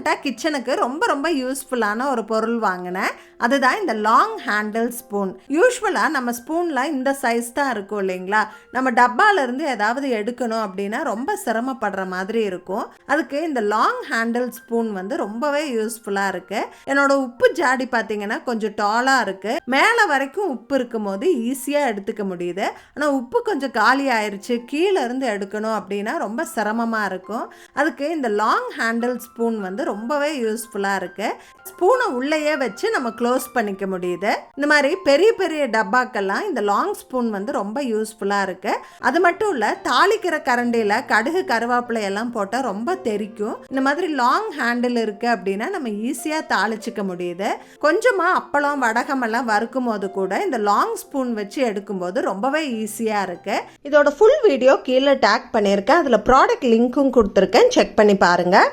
ரீசெண்டாக கிச்சனுக்கு ரொம்ப ரொம்ப யூஸ்ஃபுல்லான ஒரு பொருள் வாங்கினேன். அதுதான் இந்த லாங் ஹேண்டில் ஸ்பூன். யூஸ்வலாக நம்ம ஸ்பூனில் இந்த சைஸ் தான் இருக்கும் இல்லைங்களா? நம்ம டப்பாலேருந்து ஏதாவது எடுக்கணும் அப்படின்னா ரொம்ப சிரமப்படுற மாதிரி இருக்கும். அதுக்கு இந்த லாங் ஹேண்டில் ஸ்பூன் வந்து ரொம்பவே யூஸ்ஃபுல்லாக இருக்குது என்னோட உப்பு ஜாடி பார்த்தீங்கன்னா கொஞ்சம் டாலாக இருக்குது மேலே வரைக்கும் உப்பு இருக்கும் போது ஈஸியாக எடுத்துக்க முடியுது. ஆனால் உப்பு கொஞ்சம் காலி ஆயிருச்சு கீழே இருந்து எடுக்கணும் அப்படின்னா ரொம்ப சிரமமாக இருக்கும். அதுக்கு இந்த லாங் ஹேண்டில் ஸ்பூன் வந்து ரொம்பவே யூஸ்ஃபுல்லாக இருக்குது ஸ்பூனை உள்ளேயே வச்சு நம்ம க்ளோஸ் பண்ணிக்க முடியுது. இந்த மாதிரி பெரிய பெரிய டப்பாக்கெல்லாம் இந்த லாங் ஸ்பூன் வந்து ரொம்ப யூஸ்ஃபுல்லாக இருக்குது அது மட்டும் இல்லை தாளிக்கிற கரண்டியில் கடுகு கருவேப்பிலை எல்லாம் போட்டால் ரொம்ப தெறிக்கும் இந்த மாதிரி லாங் ஹேண்டில் இருக்குது அப்படின்னா நம்ம ஈஸியாக தாளிச்சிக்க முடியுது. கொஞ்சமாக அப்பளம் வடகமெல்லாம் வறுக்கும் போது கூட இந்த லாங் ஸ்பூன் வச்சு எடுக்கும்போது ரொம்பவே ஈஸியாக இருக்குது இதோட ஃபுல் வீடியோ கீழே டேக் பண்ணியிருக்கேன். அதில் ப்ராடக்ட் லிங்க்கும் கொடுத்துருக்கேன். செக் பண்ணி பாருங்கள்